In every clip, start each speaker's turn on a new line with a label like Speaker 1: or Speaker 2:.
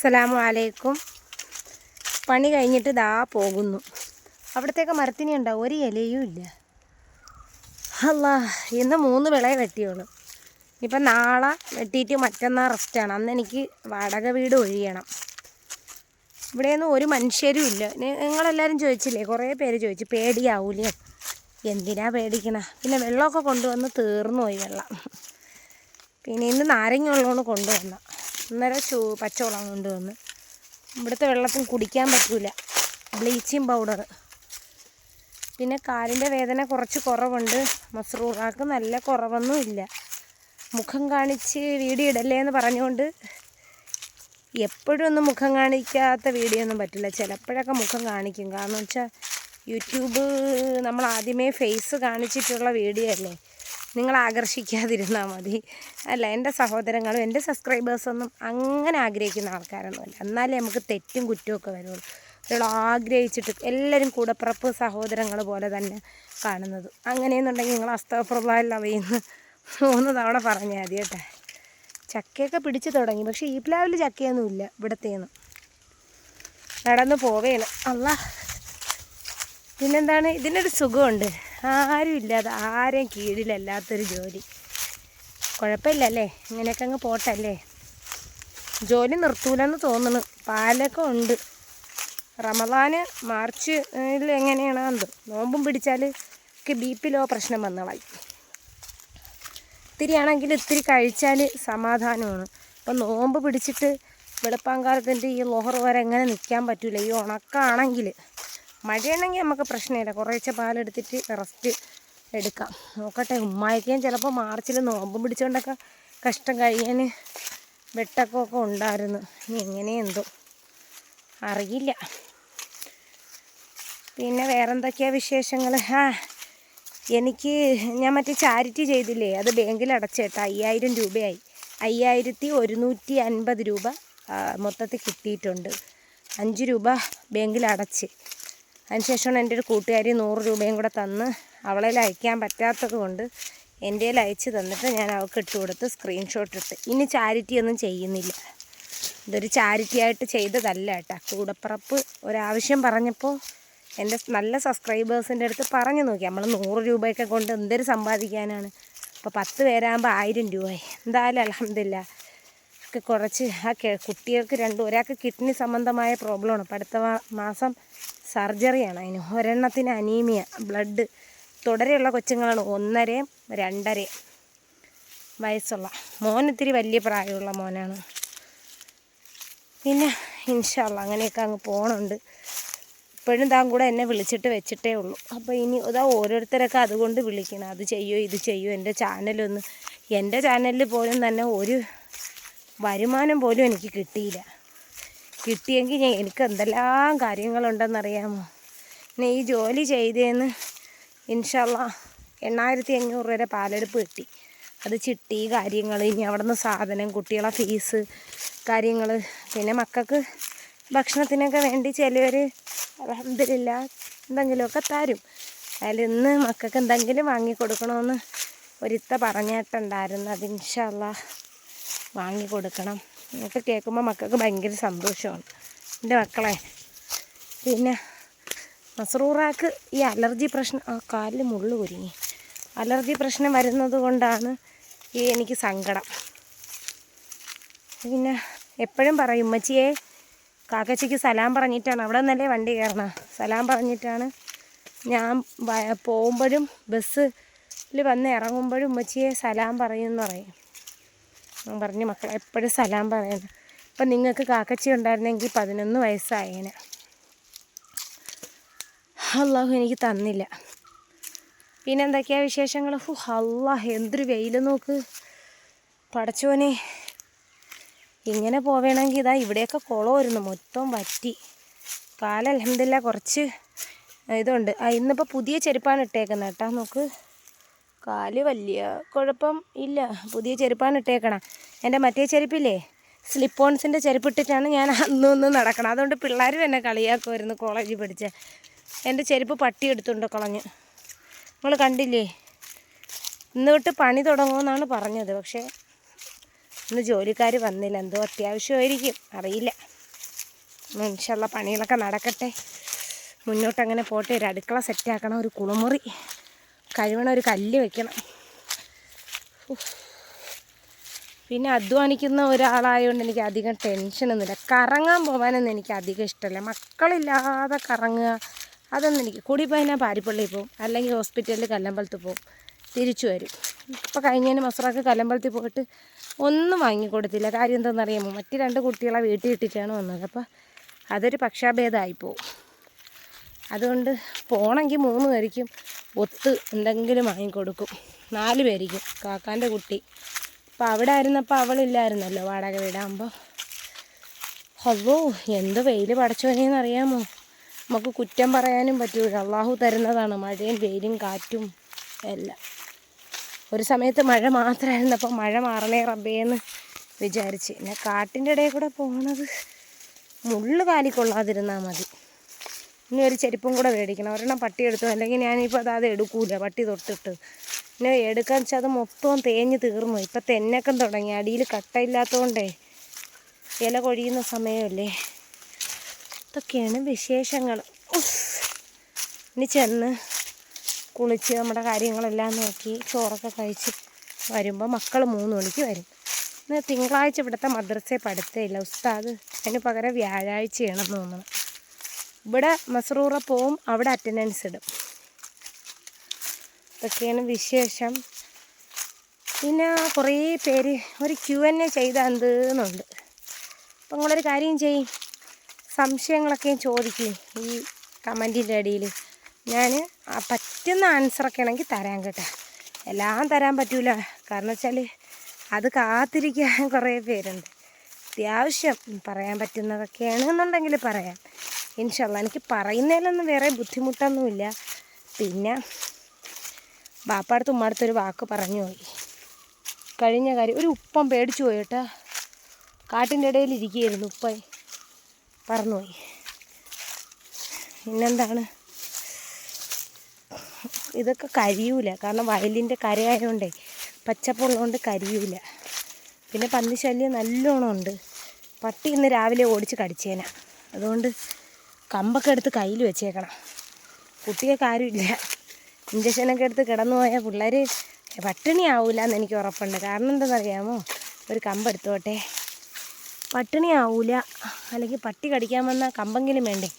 Speaker 1: അസ്സലാമു അലൈക്കും പണി കഴിഞ്ഞിട്ട് ദാ പോകുന്നു. അവിടത്തേക്ക് മരത്തിനി ഉണ്ടാവും ഒരു ഇലയും ഇല്ല. അല്ല ഇന്ന് മൂന്ന് വിളയെ വെട്ടിയുള്ളൂ. ഇപ്പം നാളെ വെട്ടിയിട്ട് മറ്റന്നാൾ റെസ്റ്റാണ് അന്ന് എനിക്ക് വാടക വീട് ഒഴിയണം. ഇവിടെയൊന്നും ഒരു മനുഷ്യരും ഇല്ല. നിങ്ങളെല്ലാവരും ചോദിച്ചില്ലേ? കുറേ പേര് ചോദിച്ചു. പേടിയാവൂലേ? എന്തിനാ പേടിക്കണ? പിന്നെ വെള്ളമൊക്കെ കൊണ്ടുവന്ന് തീർന്നു പോയി വെള്ളം. പിന്നെ ഇന്ന് നാരങ്ങ ഉള്ളതുകൊണ്ട് കൊണ്ടുവന്ന ഇന്നലെ ചൂ പച്ചവെള്ളം കൊണ്ടുവന്ന് ഇവിടുത്തെ വെള്ളത്തിന് കുടിക്കാൻ പറ്റില്ല ബ്ലീച്ചിങ് പൗഡർ പിന്നെ കാലിന്റെ വേദന കുറച്ച് കുറവുണ്ട്. മസ്റൂറാക്ക് നല്ല കുറവൊന്നുമില്ല മുഖം കാണിച്ച് വീഡിയോ ഇടല്ലേ എന്ന് പറഞ്ഞുകൊണ്ട് എപ്പോഴും ഒന്നും മുഖം കാണിക്കാത്ത വീഡിയോ ഒന്നും പറ്റില്ല. ചിലപ്പോഴൊക്കെ മുഖം കാണിക്കും. കാരണം വെച്ചാൽ യൂട്യൂബ് നമ്മൾ ആദ്യമേ ഫേസ് കാണിച്ചിട്ടുള്ള വീഡിയോ അല്ലേ? നിങ്ങൾ ആകർഷിക്കാതിരുന്നാൽ മതി. അല്ല എന്റെ സഹോദരങ്ങളും എന്റെ സബ്സ്ക്രൈബേഴ്സൊന്നും അങ്ങനെ ആഗ്രഹിക്കുന്ന ആൾക്കാരൊന്നുമല്ല. എന്നാലേ നമുക്ക് തെറ്റും കുറ്റമൊക്കെ വരുള്ളൂ. ഒരാൾ ആഗ്രഹിച്ചിട്ട് എല്ലാവരും കൂടപ്പിറപ്പ് സഹോദരങ്ങൾ പോലെ തന്നെ കാണുന്നത്. അങ്ങനെയെന്നുണ്ടെങ്കിൽ നിങ്ങൾ അസ്തപ്രഭാവല്ല അവയെന്ന് മൂന്ന് തവണ പറഞ്ഞാൽ മതി കേട്ടെ. ചക്കയൊക്കെ പിടിച്ചു തുടങ്ങി. പക്ഷേ ഈ പ്ലാവിൽ ചക്കയൊന്നും ഇല്ല ഇവിടത്തേന്ന്. നടന്ന് പോവേണ്. അല്ല പിന്നെന്താണ്? ഇതിനൊരു സുഖമുണ്ട്. ആരും ഇല്ലാതെ ആരെയും കീഴിലല്ലാത്തൊരു ജോലി. കുഴപ്പമില്ല അല്ലേ ഇങ്ങനെയൊക്കെ അങ്ങ് പോട്ടല്ലേ? ജോലി നിർത്തൂലെന്ന് തോന്നുന്നു പാലൊക്കെ ഉണ്ട്. റമദാന് മാർച്ച് എങ്ങനെയാണ് എന്തോ? നോമ്പും പിടിച്ചാൽ ഒക്കെ ബി പി ലോ പ്രശ്നം വന്നളായി ഇത്തിരി ആണെങ്കിൽ ഇത്തിരി കഴിച്ചാൽ സമാധാനമാണ്. അപ്പം നോമ്പ് പിടിച്ചിട്ട് വെളുപ്പാങ്കാലത്തിന്റെ ഈ ലോഹർ വരെ എങ്ങനെ നിൽക്കാൻ പറ്റില്ല ഈ ഉണക്കാണെങ്കിൽ. മഴയാണെങ്കിൽ നമുക്ക് പ്രശ്നമില്ല. കുറേശ്ശെ പാലെടുത്തിട്ട് റെസ്റ്റ് എടുക്കാം. നോക്കട്ടെ ഉമ്മായിക്കേം ചിലപ്പോൾ മാർച്ചിൽ നോമ്പ് പിടിച്ചുകൊണ്ടൊക്കെ കഷ്ടം കഴിയാൻ വെട്ടക്കമൊക്കെ ഉണ്ടായിരുന്നു. ഇനി എങ്ങനെയെന്തോ അറിയില്ല. പിന്നെ വേറെന്തൊക്കെയാണ് വിശേഷങ്ങൾ ആ എനിക്ക് ഞാൻ മറ്റേ ചാരിറ്റി ചെയ്തില്ലേ? അത് ബാങ്കിൽ അടച്ചേട്ടാ. അയ്യായിരം രൂപയായി. അയ്യായിരത്തി ഒരുന്നൂറ്റി അൻപത് രൂപ മൊത്തത്തിൽ കിട്ടിയിട്ടുണ്ട്. അഞ്ച് രൂപ ബാങ്കിൽ അടച്ച്. അതിനുശേഷമാണ് എന്റെ ഒരു കൂട്ടുകാരി നൂറ് രൂപയും കൂടെ തന്ന് അവളെ അയക്കാൻ പറ്റാത്തത് കൊണ്ട് എന്റെ അയച്ച് തന്നിട്ട് ഞാൻ അവൾക്ക് ഇട്ട് കൊടുത്ത് സ്ക്രീൻഷോട്ട് ഇട്ട്. ഇനി ചാരിറ്റി ഒന്നും ചെയ്യുന്നില്ല. ഇതൊരു ചാരിറ്റി ആയിട്ട് ചെയ്തതല്ല കേട്ടോ. കൂടപ്പിറപ്പ് ഒരാവശ്യം പറഞ്ഞപ്പോൾ എന്റെ നല്ല സബ്സ്ക്രൈബേഴ്സിന്റെ അടുത്ത് പറഞ്ഞു നോക്കി. നമ്മൾ നൂറ് രൂപയൊക്കെ കൊണ്ട് എന്തൊരു സമ്പാദിക്കാനാണ്. അപ്പോൾ പത്ത് പേരാകുമ്പോൾ ആയിരം രൂപയായി. എന്തായാലും അലഹമില്ല ഒക്കെ കുറച്ച് ആ കുട്ടികൾക്ക് രണ്ട് ഒരാൾക്ക് കിഡ്നി സംബന്ധമായ പ്രോബ്ലമാണ് അപ്പോൾ അടുത്ത മാസം സർജറിയാണ് അതിന്. ഒരെണ്ണത്തിന് അനീമിയ ബ്ലഡ് തുടരെയുള്ള കൊച്ചുങ്ങളാണ്. ഒന്നരയും രണ്ടരയും വയസ്സുള്ള. മോൻ ഇത്തിരി വലിയ പ്രായമുള്ള മോനാണ്. പിന്നെ ഇൻഷാല്ല അങ്ങനെയൊക്കെ അങ്ങ് പോകണുണ്ട് ഇപ്പോഴും താൻ കൂടെ എന്നെ വിളിച്ചിട്ട് വെച്ചിട്ടേ ഉള്ളൂ. അപ്പോൾ ഇനി ഇതാ ഓരോരുത്തരൊക്കെ അതുകൊണ്ട് വിളിക്കണം. അത് ചെയ്യോ ഇത് ചെയ്യോ. എന്റെ ചാനലൊന്ന് എന്റെ ചാനലിൽ പോലും തന്നെ ഒരു വരുമാനം പോലും എനിക്ക് കിട്ടിയില്ല. കിട്ടിയെങ്കിൽ എനിക്ക് എന്തെല്ലാം കാര്യങ്ങളുണ്ടെന്നറിയാമോ? പിന്നെ ഈ ജോലി ചെയ്തേന്ന് ഇൻഷല്ല എണ്ണായിരത്തി അഞ്ഞൂറ് വരെ പാലെടുപ്പ് കിട്ടി. അത് ചിട്ടി കാര്യങ്ങൾ ഇനി അവിടെ നിന്ന് സാധനം കുട്ടികളെ ഫീസ് കാര്യങ്ങൾ പിന്നെ മക്കൾക്ക് ഭക്ഷണത്തിനൊക്കെ വേണ്ടി ചിലവർ അലഹമില്ല എന്തെങ്കിലുമൊക്കെ തരും. അതിൽ ഇന്ന് മക്കൾക്ക് എന്തെങ്കിലും വാങ്ങിക്കൊടുക്കണമെന്ന് ഒരിത്ത പറഞ്ഞിട്ടുണ്ടായിരുന്നു. അത് ഇൻഷല്ല വാങ്ങി കൊടുക്കണം ഇതൊക്കെ കേൾക്കുമ്പോൾ മക്കൾക്ക് ഭയങ്കര സന്തോഷമാണ്. എന്റെ മക്കളെ പിന്നെ മസറൂറാക്ക് ഈ അലർജി പ്രശ്നം ആ കാലിൽ മുള്ളു കുരുങ്ങി. അലർജി പ്രശ്നം വരുന്നത് കൊണ്ടാണ് ഈ എനിക്ക് സങ്കടം. പിന്നെ എപ്പോഴും പറയും ഉമ്മച്ചിയെ കാക്കച്ചിക്ക് സലാം പറഞ്ഞിട്ടാണ്. അവിടെ നിന്നല്ലേ വണ്ടി കയറണം? സലാം പറഞ്ഞിട്ടാണ് ഞാൻ പോകുമ്പോഴും ബസ്സിൽ വന്ന് ഇറങ്ങുമ്പോഴും ഉമ്മച്ചിയെ സലാം പറയും എന്ന് പറയും. പറഞ്ഞു മക്കളെ എപ്പോഴും സലാം പറയുന്നത് അപ്പം നിങ്ങൾക്ക് കാക്കച്ചി ഉണ്ടായിരുന്നെങ്കിൽ പതിനൊന്ന് വയസ്സായേനെ. അള്ളാഹു എനിക്ക് തന്നില്ല. പിന്നെ എന്തൊക്കെയാ വിശേഷങ്ങൾ? ഹു അള്ളാഹ് എന്തൊരു വെയിൽ നോക്ക്. പടച്ചോനെ ഇങ്ങനെ പോവേണമെങ്കിൽ ഇതാ ഇവിടെയൊക്കെ കുളമായിരുന്നു മൊത്തം വറ്റി. കാലം അലഹമില്ല കുറച്ച് ഇതുണ്ട്. ആ ഇന്നിപ്പോൾ പുതിയ ചെരുപ്പാണ് ഇട്ടേക്കുന്നത് കേട്ടോ നോക്ക്. കാൽ വലിയ കുഴപ്പം ഇല്ല. പുതിയ ചെരുപ്പാണ് ഇട്ടേക്കണം. എന്റെ മറ്റേ ചെരുപ്പില്ലേ? സ്ലിപ്പോൺസിന്റെ ചെരുപ്പ് ഇട്ടിട്ടാണ് ഞാൻ അന്നും ഇന്നും നടക്കണം. അതുകൊണ്ട് പിള്ളേർ എന്നെ കളിയാക്കുമായിരുന്നു കോളേജിൽ പഠിച്ച. എന്റെ ചെരുപ്പ് പട്ടി എടുത്തുകൊണ്ട് കളഞ്ഞ്. നിങ്ങൾ കണ്ടില്ലേ? ഇന്ന് തൊട്ട് പണി തുടങ്ങുമെന്നാണ് പറഞ്ഞത്. പക്ഷേ ഇന്ന് ജോലിക്കാർ വന്നില്ല. എന്തോ അത്യാവശ്യമായിരിക്കും. അറിയില്ല. മനുഷ്യള്ള പണികളൊക്കെ നടക്കട്ടെ. മുന്നോട്ട് അങ്ങനെ പോട്ടെ. ഒരു അടുക്കള സെറ്റാക്കണം ഒരു കുളിമുറി. കഴിവണ ഒരു കല്ല് വെക്കണം. പിന്നെ അധ്വാനിക്കുന്ന ഒരാളായതുകൊണ്ട് എനിക്ക് അധികം ടെൻഷനൊന്നുമില്ല. കറങ്ങാൻ പോകാനൊന്നും എനിക്ക് അധികം ഇഷ്ടമല്ല. മക്കളില്ലാതെ കറങ്ങുക അതൊന്നും എനിക്ക് കൂടി ഞാൻ പാരിപ്പള്ളിയിൽ അല്ലെങ്കിൽ ഹോസ്പിറ്റലിൽ കല്ലമ്പലത്ത് പോകും തിരിച്ചു വരും. ഇപ്പോൾ കഴിഞ്ഞതിന് മസറാക്ക് കല്ലമ്പലത്തിൽ പോയിട്ട് ഒന്നും വാങ്ങിക്കൊടുത്തില്ല. കാര്യം എന്താണെന്നറിയാമോ? മറ്റ് രണ്ട് കുട്ടികളെ വീട്ടിൽ ഇട്ടിട്ടാണ് വന്നത്. അപ്പോൾ അതൊരു പക്ഷാഭേദമായി പോകും അതുകൊണ്ട് പോകണമെങ്കിൽ മൂന്ന് പേർക്കും ഒത്ത് എന്തെങ്കിലും വാങ്ങിക്കൊടുക്കും. നാല് പേരിക്കും. കാക്കാന്റെ കുട്ടി. അപ്പോൾ അവിടെ ആയിരുന്നപ്പോൾ അവളില്ലായിരുന്നല്ലോ വാടക വീടാകുമ്പോൾ അല്ലോ എന്ത് വെയിൽ പടച്ചോനെന്നറിയാമോ നമുക്ക് കുറ്റം പറയാനും പറ്റൂല. അള്ളാഹു തരുന്നതാണ്. മഴയും വെയിലും കാറ്റും എല്ലാം. ഒരു സമയത്ത് മഴ മാത്രമായിരുന്നപ്പോൾ മഴ മാറണേ റബ്ബേന്ന് വിചാരിച്ച്. പിന്നെ കാട്ടിന്റെ ഇടയിൽ കൂടെ പോകുന്നത് മുള്ളു കാലിക്കൊള്ളാതിരുന്നാൽ മതി. ഇനി ഒരു ചെരുപ്പും കൂടെ മേടിക്കണം. ഒരെണ്ണം പട്ടി എടുത്തു? അല്ലെങ്കിൽ ഞാനിപ്പോൾ അത് അത് എടുക്കൂല പട്ടി തൊട്ടിട്ട്. പിന്നെ എടുക്കാൻ വെച്ചാൽ അത് മൊത്തം തേഞ്ഞ് തീർന്നു. ഇപ്പം തെന്നക്കം തുടങ്ങി. അടിയിൽ കട്ടയില്ലാത്തതുകൊണ്ടേ ഇല കൊഴിയുന്ന സമയമല്ലേ? ഇതൊക്കെയാണ് വിശേഷങ്ങൾ. ഇനി ചെന്ന് കുളിച്ച് നമ്മുടെ കാര്യങ്ങളെല്ലാം നോക്കി ചോറൊക്കെ കഴിച്ച് വരുമ്പോൾ മക്കൾ മൂന്ന് മണിക്ക് വരും. ഇന്ന് തിങ്കളാഴ്ച ഇവിടുത്തെ മദ്രസയിൽ പഠിത്തമില്ല. ഉസ്താദ് അതിന് പകരം വ്യാഴാഴ്ചയാണെന്ന് തോന്നുന്നു ഇവിടെ മസറൂറ പോവും അവിടെ അറ്റൻഡൻസ് ഇടും. ഇതൊക്കെയാണ് വിശേഷം. പിന്നെ കുറേ പേര് ഒരു ക്യു എൻ എ ചെയ്താൽ എന്തെന്നുണ്ട്. അപ്പം നിങ്ങളൊരു കാര്യം ചെയ്യും. സംശയങ്ങളൊക്കെ ചോദിക്കും ഈ കമന്റിന്റെ അടിയിൽ. ഞാൻ പറ്റുന്ന ആൻസറൊക്കെ ആണെങ്കിൽ തരാൻ കേട്ടോ. എല്ലാം തരാൻ പറ്റൂല. കാരണം വെച്ചാൽ അത് കാത്തിരിക്കാൻ കുറേ പേരുണ്ട്. അത്യാവശ്യം പറയാൻ പറ്റുന്നതൊക്കെയാണ് എന്നുണ്ടെങ്കിൽ പറയാം. ഇൻഷല്ല എനിക്ക് പറയുന്നതിലൊന്നും വേറെ ബുദ്ധിമുട്ടൊന്നുമില്ല. പിന്നെ ബാപ്പാടുത്ത് ഒരു വാക്ക് പറഞ്ഞു പോയി. കഴിഞ്ഞ കാര്യം ഒരു ഉപ്പം പേടിച്ചു പോയി കേട്ടോ. കാട്ടിന്റെ ഇടയിൽ ഇരിക്കുകയായിരുന്നു ഉപ്പ പറന്നുപോയി പിന്നെന്താണ്? ഇതൊക്കെ കരിയൂല. കാരണം വയലിന്റെ കരയായതുകൊണ്ടേ പച്ചപ്പുള്ളതുകൊണ്ട് കരിയൂല. പിന്നെ പന്നിശല്യം നല്ലോണം ഉണ്ട്. പട്ടി ഇന്ന് രാവിലെ ഓടിച്ച് കടിച്ചേന. അതുകൊണ്ട് കമ്പൊക്കെ എടുത്ത് കയ്യിൽ വെച്ചേക്കണം. കുട്ടിയെ ആരുമില്ല ഇഞ്ചക്ഷനൊക്കെ എടുത്ത് കിടന്നു പോയാൽ പിള്ളേർ പട്ടിണി ആവൂല എന്ന് എനിക്ക് ഉറപ്പുണ്ട്. കാരണം എന്താണെന്നറിയാമോ? ഒരു കമ്പ് എടുത്തോട്ടെ. പട്ടിണി ആവൂല. അല്ലെങ്കിൽ പട്ടി കടിക്കാൻ വന്ന കമ്പെങ്കിലും വേണ്ടേ?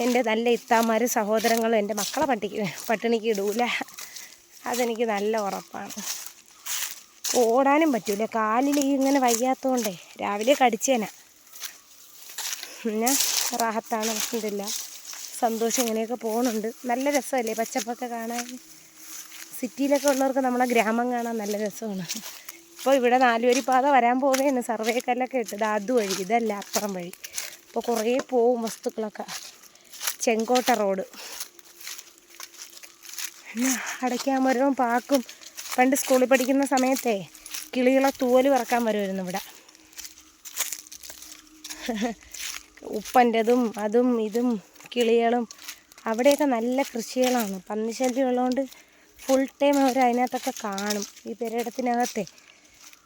Speaker 1: എന്റെ നല്ല ഇത്താമാരും സഹോദരങ്ങളും എന്റെ മക്കളെ പട്ടിക്ക് പട്ടിണിക്ക് ഇടൂല. അതെനിക്ക് നല്ല ഉറപ്പാണ്. ഓടാനും പറ്റൂല. കാലിൽ ഇങ്ങനെ വയ്യാത്തതുകൊണ്ടേ രാവിലെ കടിച്ചേനാ. പിന്നെ റാഹത്താണ് അലഹമില്ല സന്തോഷം ഇങ്ങനെയൊക്കെ പോകുന്നുണ്ട് നല്ല രസമല്ലേ? പച്ചപ്പൊക്കെ കാണാൻ. സിറ്റിയിലൊക്കെ ഉള്ളവർക്ക് നമ്മളെ ഗ്രാമം കാണാൻ നല്ല രസമാണ്. ഇപ്പോൾ ഇവിടെ നാലുവരി പാത വരാൻ പോവുകയാണ് സർവേ കല്ലൊക്കെ ഇട്ടത് അതുവഴി ഇതല്ല അപ്പുറം വഴി. അപ്പോൾ കുറേ പോവും വസ്തുക്കളൊക്കെ. ചെങ്കോട്ട റോഡ്. അടയ്ക്കാമരവും പാക്കും. പണ്ട് സ്കൂളിൽ പഠിക്കുന്ന സമയത്തെ കിളികളെ തൂവൽ പറക്കാൻ വരുമായിരുന്നു ഇവിടെ. ഉപ്പന്റെതും അതും ഇതും കിളികളും അവിടെയൊക്കെ നല്ല കൃഷികളാണ്. പന്നിശല്യം ഉള്ളതുകൊണ്ട് ഫുൾ ടൈം അവർ അതിനകത്തൊക്കെ കാണും. ഈ പെരയിടത്തിനകത്തെ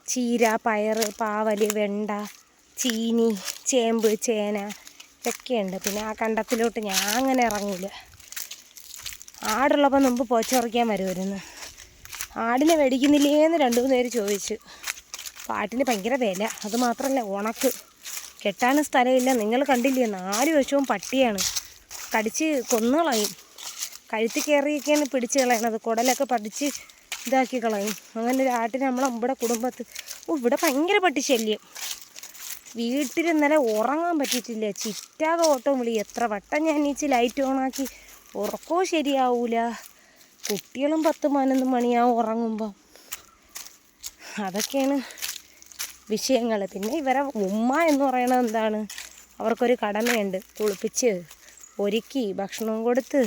Speaker 1: ചീര പയർ പാവൽ വെണ്ട ചീനി ചേമ്പ് ചേന ഇതൊക്കെയുണ്ട്. പിന്നെ ആ കണ്ടത്തിലോട്ട് ഞാൻ അങ്ങനെ ഇറങ്ങില്ല ആടുള്ളപ്പോൾ മുമ്പ് പോച്ചുറക്കാൻ വരുമായിരുന്നു ആടിനെ മേടിക്കുന്നില്ലേന്ന് രണ്ടു മൂന്ന് പേര് ചോദിച്ചു. പാട്ടിന് ഭയങ്കര വില. അതുമാത്രമല്ല ഉണക്ക്. കെട്ടാനും സ്ഥലമില്ല. നിങ്ങൾ കണ്ടില്ലേ നാല് വശവും പട്ടിയാണ്. കടിച്ച് കൊന്നുകളയും കഴുത്തി കയറിയൊക്കെയാണ് പിടിച്ച് കളയണത്. കുടലൊക്കെ പഠിച്ച് ഇതാക്കി കളയും. അങ്ങനെ നമ്മളെ ഇവിടെ കുടുംബത്ത്. ഓ ഇവിടെ ഭയങ്കര പട്ടി ശല്യം. വീട്ടിൽ ഇന്നലെ ഉറങ്ങാൻ പറ്റിയിട്ടില്ല. ചിറ്റാതെ ഓട്ടം വിളി. എത്ര വട്ടം ഞാൻ നീച്ച് ലൈറ്റ് ഓണാക്കി ഉറക്കവും ശരിയാവൂല. കുട്ടികളും പത്ത് പതിനൊന്ന് മണിയാവും ഉറങ്ങുമ്പോൾ അതൊക്കെയാണ് വിഷയങ്ങൾ പിന്നെ ഇവരെ ഉമ്മ എന്ന് പറയണത് എന്താണ്? അവർക്കൊരു കടമയുണ്ട്. കുളിപ്പിച്ച് ഒരുക്കി ഭക്ഷണവും കൊടുത്ത്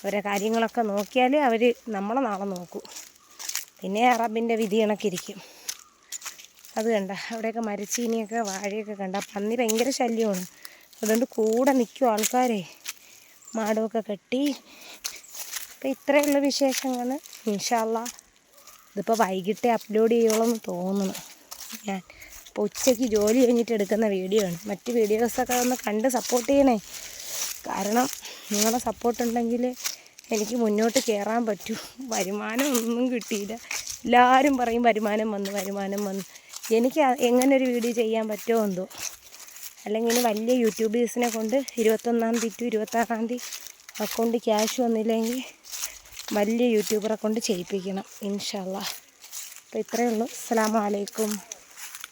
Speaker 1: അവരെ കാര്യങ്ങളൊക്കെ നോക്കിയാൽ അവർ നമ്മളെ നാളെ നോക്കും. പിന്നെ അറബിന്റെ വിധി കണക്കിരിക്കും അത് കണ്ട അവിടെയൊക്കെ മരച്ചീനിയൊക്കെ വാഴയൊക്കെ കണ്ട പന്നി ഭയങ്കര ശല്യമാണ്. അതുകൊണ്ട് കൂടെ നിൽക്കും ആൾക്കാരെ. മാടമൊക്കെ കെട്ടി. അപ്പം ഇത്രയുള്ള വിശേഷങ്ങൾ ഇൻഷാല്ല ഇതിപ്പോൾ വൈകിട്ടേ അപ്ലോഡ് ചെയ്യുള്ളൂ എന്ന് തോന്നുന്നു. ഞാൻ. അപ്പോൾ ഉച്ചയ്ക്ക് ജോലി കഴിഞ്ഞിട്ട് എടുക്കുന്ന വീഡിയോ ആണ്. മറ്റ് വീഡിയോസൊക്കെ ഒന്ന് കണ്ട് സപ്പോർട്ട് ചെയ്യണേ. കാരണം നിങ്ങളെ സപ്പോർട്ട് ഉണ്ടെങ്കിൽ എനിക്ക് മുന്നോട്ട് കയറാൻ പറ്റൂ. വരുമാനം ഒന്നും കിട്ടിയില്ല. എല്ലാവരും പറയും വരുമാനം വന്നു വരുമാനം വന്നു. എനിക്ക് എങ്ങനെ ഒരു വീഡിയോ ചെയ്യാൻ പറ്റുമോ എന്തോ. അല്ലെങ്കിൽ വലിയ യൂട്യൂബേഴ്സിനെ കൊണ്ട് ഇരുപത്തൊന്നാം തീയതി ടു ഇരുപത്താറാം തീയതി അക്കൗണ്ട് ക്യാഷ് വന്നില്ലെങ്കിൽ വലിയ യൂട്യൂബറെ കൊണ്ട് ചെയ്യിപ്പിക്കണം ഇൻഷാല്ല അപ്പോൾ ഇത്രയേ ഉള്ളൂ. അസ്സാം വലൈക്കും